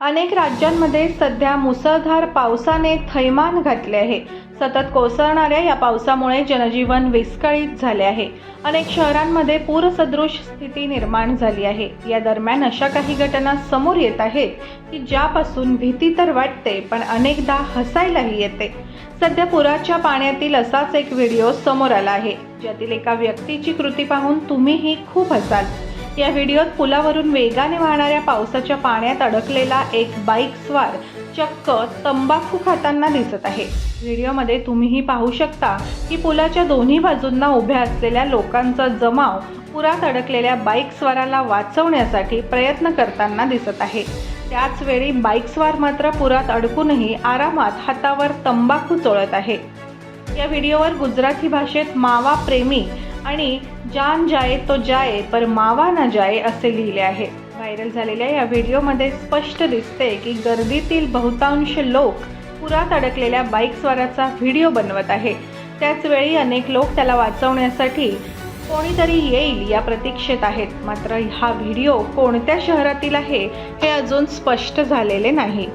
अनेक राज्यांमध्ये सध्या मुसळधार पावसाने थैमान घातले आहे. सतत कोसळणाऱ्या या पावसामुळे जनजीवन विस्कळीत झाले आहे. अनेक शहरांमध्ये पूरसदृश स्थिती निर्माण झाली आहे. या दरम्यान अशा काही घटना समोर येत आहेत की ज्यापासून भीती तर वाटते पण अनेकदा हसायलाही येते. सध्या पुराच्या पाण्यातील असाच एक व्हिडिओ समोर आला आहे. ज्यातील एका व्यक्तीची कृती पाहून तुम्हीही खूप हसाल. या व्हिडिओत पुलावरून वेगाने वाहणाऱ्या पावसाच्या पाण्यात अडकलेला एक बाईक स्वार चक्क तंबाखू खाताना दिसत आहे. व्हिडिओमध्ये तुम्हीही पाहू शकता की पुलाच्या दोन्ही बाजूंना उभ्या असलेल्या लोकांचा जमाव पुरात अडकलेल्या बाईक स्वाराला वाचवण्यासाठी प्रयत्न करताना दिसत आहे. त्याचवेळी बाईक स्वार मात्र पुरात अडकूनही आरामात हातावर तंबाखू चोळत आहे. या व्हिडिओवर गुजराती भाषेत मावा प्रेमी आणि जान जाये तो जाय पर मावा ना जाये असे लिहिले आहे. व्हायरल झालेल्या या व्हिडिओमध्ये स्पष्ट दिसते की गर्दीतील बहुतांश लोक पुरात अडकलेल्या बाईकस्वाराचा व्हिडिओ बनवत आहे. त्याचवेळी अनेक लोक त्याला वाचवण्यासाठी कोणीतरी येईल या प्रतीक्षेत आहेत. मात्र हा व्हिडिओ कोणत्या शहरातील आहे हे अजून स्पष्ट झालेले नाही.